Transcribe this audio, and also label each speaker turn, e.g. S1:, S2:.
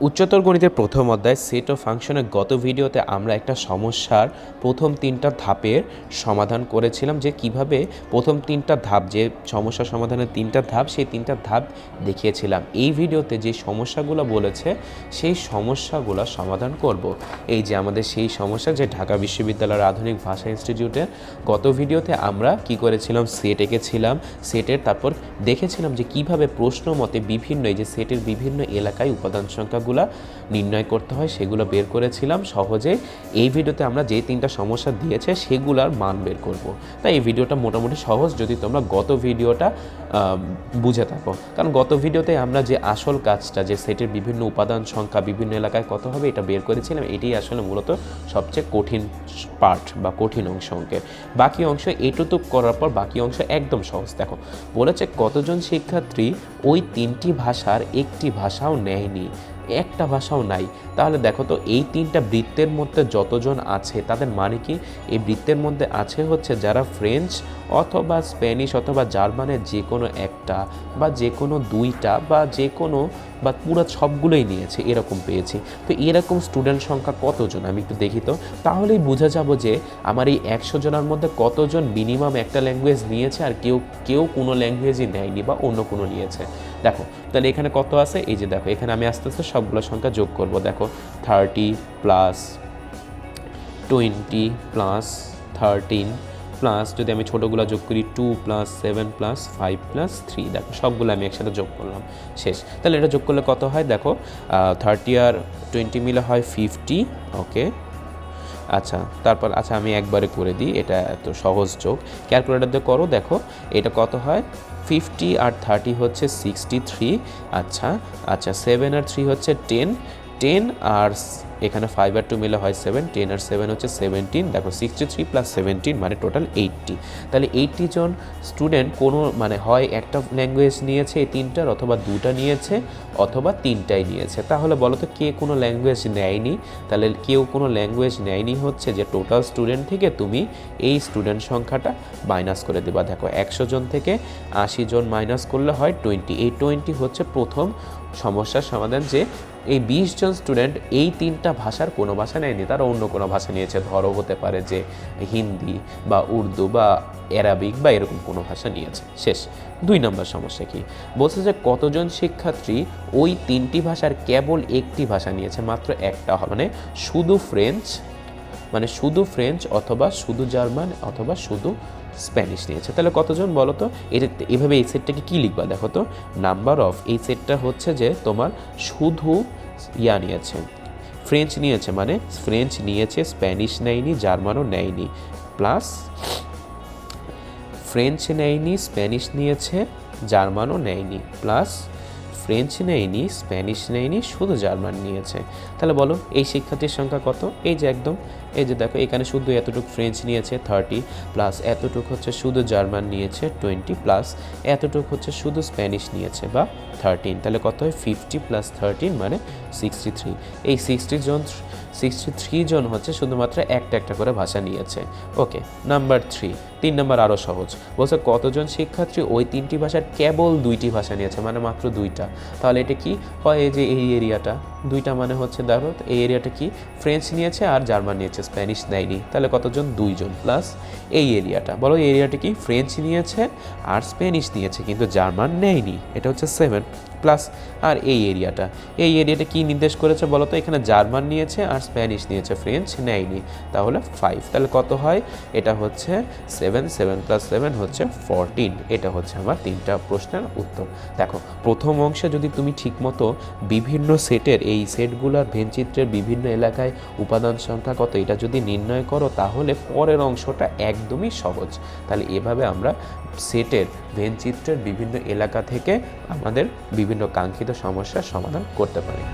S1: উচ্চতর গণিতের প্রথম অধ্যায় সেট ও ফাংশনের গত ভিডিওতে আমরা একটা সমস্যার প্রথম তিনটা ধাপের সমাধান করেছিলাম যে কীভাবে প্রথম তিনটা ধাপ, যে সমস্যা সমাধানের তিনটা ধাপ, সেই তিনটা ধাপ দেখিয়েছিলাম। এই ভিডিওতে যে সমস্যাগুলো বলেছে, সেই সমস্যাগুলো সমাধান করব। এই যে আমাদের সেই সমস্যা যে ঢাকা বিশ্ববিদ্যালয়ের আধুনিক ভাষা ইনস্টিটিউটে গত ভিডিওতে আমরা কি করেছিলাম সেট এঁকেছিলাম সেটের তারপর দেখেছিলাম যে কীভাবে প্রশ্ন মতে বিভিন্ন, এই যে সেটের বিভিন্ন এলাকায় উপাদান সংখ্যাগুলো নির্ণয় করতে হয়, সেগুলো বের করেছিলাম সহজে। এই ভিডিওতে আমরা যে তিনটা সমস্যা দিয়েছে, সেগুলার মান বের করব। তাই এই ভিডিওটা মোটামুটি সহজ যদি তোমরা গত ভিডিওটা বুঝে থাকো। কারণ গত ভিডিওতে আমরা যে আসল কাজটা, যে সেটের বিভিন্ন উপাদান সংখ্যা, বিভিন্ন এলাকায় কত হবে, এটা বের করেছিলাম। এটাই আসলে মূলত সবচেয়ে কঠিন পার্ট বা কঠিন অংশ অঙ্কের। বাকি অংশ এটুকু করার পর বাকি অংশ একদম সহজ। দেখো, বলেছে কতজন শিক্ষার্থী ওই তিনটি ভাষার একটি ভাষাও নেয়নি। একটা ভাষাও নাই। তাহলে দেখো তো, এই তিনটা বৃত্তের মধ্যে যতজন আছে, তাদের মানে কি? এই বৃত্তের মধ্যে আছে হচ্ছে যারা ফ্রেঞ্চ অথবা স্প্যানিশ অথবা জার্মানের যে কোনো একটা বা যে কোনো দুইটা বা যে কোনো বা পুরো সবগুলোই নিয়েছে, এরকম পেয়েছি। তো এরকম স্টুডেন্ট সংখ্যা কতজন? আমি একটু দেখি তো। তাহলেই বোঝা যাব যে আমার এই একশো জনের মধ্যে কতজন মিনিমাম একটা ল্যাঙ্গুয়েজ নিয়েছে আর কেউ কেউ কোনো ল্যাঙ্গুয়েজই নেয়নি বা অন্য কোনো নিয়েছে। দেখো, তাহলে এখানে কত আছে? এই যে দেখো, এখানে আমি আস্তে আস্তে সবগুলো সংখ্যা যোগ করব। দেখো thirty plus twenty plus thirteen plus যদি আমি ছোটোগুলো যোগ করি two plus seven plus five plus three দেখো, সবগুলো আমি একসাথে যোগ করলাম। শেষ। তাহলে এটা যোগ করলে কত হয়? দেখো থার্টি আর টোয়েন্টি মিলে হয় ফিফটি ওকে আচ্ছা তারপর আচ্ছা আমি একবারে করে দিই, এটা এত সহজ যোগ ক্যালকুলেটার দিয়ে করো, দেখো, এটা কত হয়? ফিফটি আর থার্টি হচ্ছে সিক্সটি থ্রি আচ্ছা আচ্ছা সেভেন আর থ্রি হচ্ছে টেন টেন আর এখানে ফাইভ আর টু মিলে হয় সেভেন টেন আর সেভেন হচ্ছে সেভেন্টিন দেখো সিক্সটি থ্রি প্লাস সেভেন্টিন মানে টোটাল এইটটি তাহলে এইটটি জন স্টুডেন্ট কোনো মানে হয় একটা ল্যাঙ্গুয়েজ নিয়েছে এই তিনটার অথবা দুটা নিয়েছে অথবা তিনটাই নিয়েছে। তাহলে বলো তো কে কোনো ল্যাঙ্গুয়েজ নেয়নি? তাহলে কেউ কোনো ল্যাঙ্গুয়েজ নেয়নি হচ্ছে যে টোটাল স্টুডেন্ট থেকে তুমি এই স্টুডেন্ট সংখ্যাটা মাইনাস করে দেবা। দেখো একশো জন থেকে আশি জন মাইনাস করলে হয় টোয়েন্টি এই টোয়েন্টি হচ্ছে প্রথম সমস্যার সমাধান যে এই বিশ জন স্টুডেন্ট এই তিনটা ভাষার কোনো ভাষা নেয়নি, তারা অন্য কোনো ভাষা নিয়েছে। ধরো হতে পারে যে হিন্দি বা উর্দু বা অ্যারাবিক বা এরকম কোনো ভাষা নিয়েছে। শেষ। দুই নম্বর সমস্যা কি? বলছে যে কতজন শিক্ষার্থী ওই তিনটি ভাষার কেবল একটি ভাষা নিয়েছে, মাত্র একটা মানে শুধু ফ্রেঞ্চ মানে শুধু ফ্রেঞ্চ অথবা শুধু জার্মান অথবা শুধু স্প্যানিশ নিয়েছে। তাহলে কতজন বলো তো? এভাবে এই সেটটাকে কী লিখবা? দেখো তো নাম্বার অফ এই সেটটা হচ্ছে যে তোমার শুধু ইয়া নিয়েছে ফ্রেঞ্চ নিয়েছে মানে ফ্রেঞ্চ নিয়েছে স্প্যানিশ নেয়নি জার্মানও নেয়নি। প্লাস ফ্রেঞ্চ নেয়নি স্প্যানিশ নিয়েছে জার্মানও নেয়নি। প্লাস ফ্রেঞ্চ নেয়নি, স্প্যানিশ নেয়নি, শুধু জার্মান নিয়েছে। তাহলে বলো, এই শিক্ষার্থীর সংখ্যা কত? এই যে একদম, এই যে দেখো, এখানে শুধু এতটুকু ফ্রেঞ্চ নিয়েছে থার্টি প্লাস এতটুকু হচ্ছে শুধু জার্মান নিয়েছে টোয়েন্টি প্লাস এতটুকু হচ্ছে শুধু স্প্যানিশ নিয়েছে বা থার্টিন তাহলে কত হয়? ফিফটি প্লাস থার্টিন মানে সিক্সটি থ্রি এই সিক্সটি জন সিক্সটি থ্রি জন হচ্ছে শুধুমাত্র একটা একটা করে ভাষা নিয়েছে। ওকে নাম্বার থ্রি তিন নম্বর আরও সহজ। বলছে, কতজন শিক্ষার্থী ওই তিনটি ভাষার কেবল দুইটি ভাষা নিয়েছে? মানে মাত্র দুইটা। তাহলে এটা কি? হয় এই যে এই এরিয়াটা। দুইটা মানে হচ্ছে দেখো এই এরিয়াটা কি? ফ্রেঞ্চ নিয়েছে আর জার্মান নিয়েছে। স্প্যানিশ নেয়নি। তাহলে কতজন? দুইজন। প্লাস এই এরিয়াটা। বলো, এই এরিয়াটা কি ফ্রেঞ্চ নিয়েছে আর স্প্যানিশ নিয়েছে, কিন্তু জার্মান নেয়নি? এটা হচ্ছে সেভেন প্লাস আর এই এরিয়াটা। এই এরিয়াটা কি নির্দেশ করেছে বলো তো এখানে জার্মান নিয়েছে আর স্প্যানিশ নিয়েছে, ফ্রেঞ্চ নেয়নি। তাহলে ফাইভ তাহলে কত হয়? এটা হচ্ছে সেভেন সেভেন প্লাস সেভেন হচ্ছে ফোরটিন এটা হচ্ছে আমার তিনটা প্রশ্নের উত্তর। দেখো, প্রথম অংশে যদি তুমি ঠিকমতো বিভিন্ন সেটের, এই সেটগুলোর ভেনচিত্রের বিভিন্ন এলাকায় উপাদান সংখ্যা কত, এটা যদি নির্ণয় করো, তাহলে পরের অংশটা একদমই সহজ। তাহলে এভাবে আমরা সেটের, ভেনচিত্রের বিভিন্ন এলাকা থেকে আমাদের বিভিন্ন কাঙ্ক্ষিত সমস্যার সমাধান করতে পারি।